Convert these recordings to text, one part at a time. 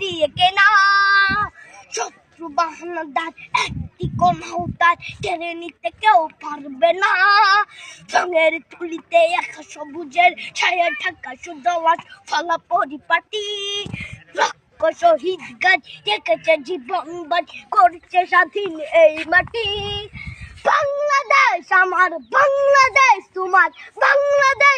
দিয়ে কেনা। শত্রু বাহানাদার একটি কোনাও তার টেনে নিতে কেউ পারবে না। রঙের তুলিতে একা সবুজের ছায়া ঢাকা সুদলাস ফলা পরিপাটি শহীদ গাছ রেখেছে জীবন বাজ করছে স্বাধীন এই মাটি। বাংলাদেশ, আমার বাংলাদেশ, তোমার বাংলাদেশ।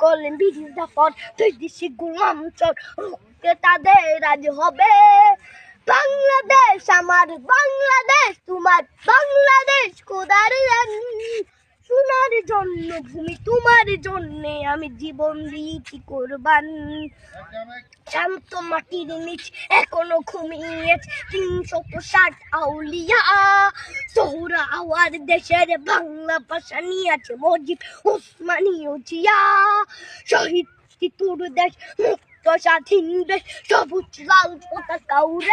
সকল বিরোধা পর তুই গোলাম চোর। রুখতে তাদের রাজ হবে। বাংলাদেশ আমার, বাংলাদেশ তোমার, বাংলাদেশ রান সোনার জন্য ভূমি তোমার জন্য আমি জীবন দিয়েছি কোরবান। শান্ত মাটির নিচ এখনও ঘুমিয়েছে তিনশত ষাট আউলিয়া। সোহরা আওয়ার দেশের বাংলা ভাষা নিয়ে আছে মজিব উসমানীয় জিয়া শহীদ দেশ, মুক্ত স্বাধীন দেশ, সবুজ লাল পতাকা উড়ে